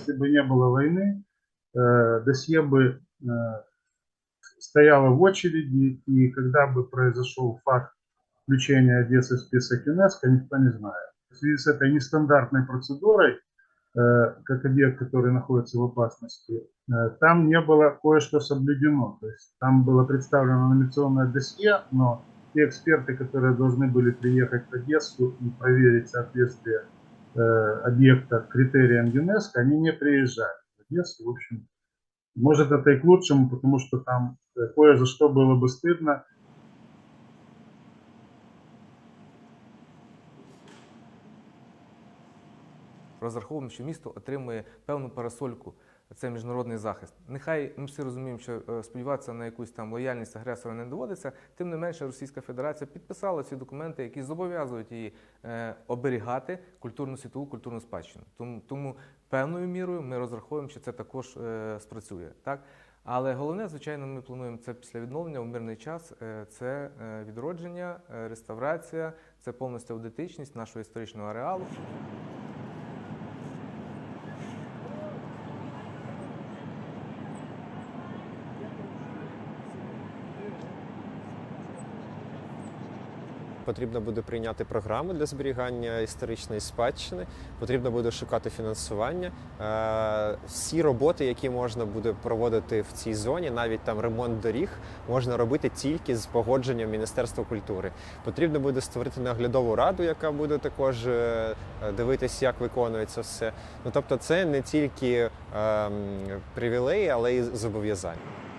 если бы не было войны, э, досье бы э, стояло в очереди, и когда бы произошел факт включения Одессы в список ЮНЕСКО, никто не знает. В связи с этой нестандартной процедурой, э, как объект, который находится в опасности, там не было кое-что соблюдено. То есть там было представлено номинационное досье, но те эксперты, которые должны были приехать в Одессу и проверить соответствие объекта критериям ЮНЕСКО, они не приезжали в Одессу. В общем, может это и к лучшему, потому что там э, кое за что было бы стыдно. розраховуємо, що місто отримує певну парасольку. це міжнародний захист. Нехай ми всі розуміємо, що е, сподіватися на якусь там лояльність агресора не доводиться. Тим не менше, Російська Федерація підписала ці документи, які зобов'язують її е, оберігати культурну світову культурну спадщину. Тому, тому певною мірою ми розраховуємо, що це також е, спрацює. Так? Але головне, звичайно, ми плануємо це після відновлення у мирний час. Це відродження, реставрація, це повністю аудентичність нашого історичного ареалу. Потрібно буде прийняти програму для зберігання історичної спадщини. Потрібно буде шукати фінансування. Е, Всі роботи, які можна буде проводити в цій зоні, навіть там ремонт доріг, можна робити тільки з погодженням Міністерства культури. Потрібно буде створити наглядову раду, яка буде також е, дивитися, як виконується все. Ну тобто, це не тільки ем, привілеї, але й зобов'язання.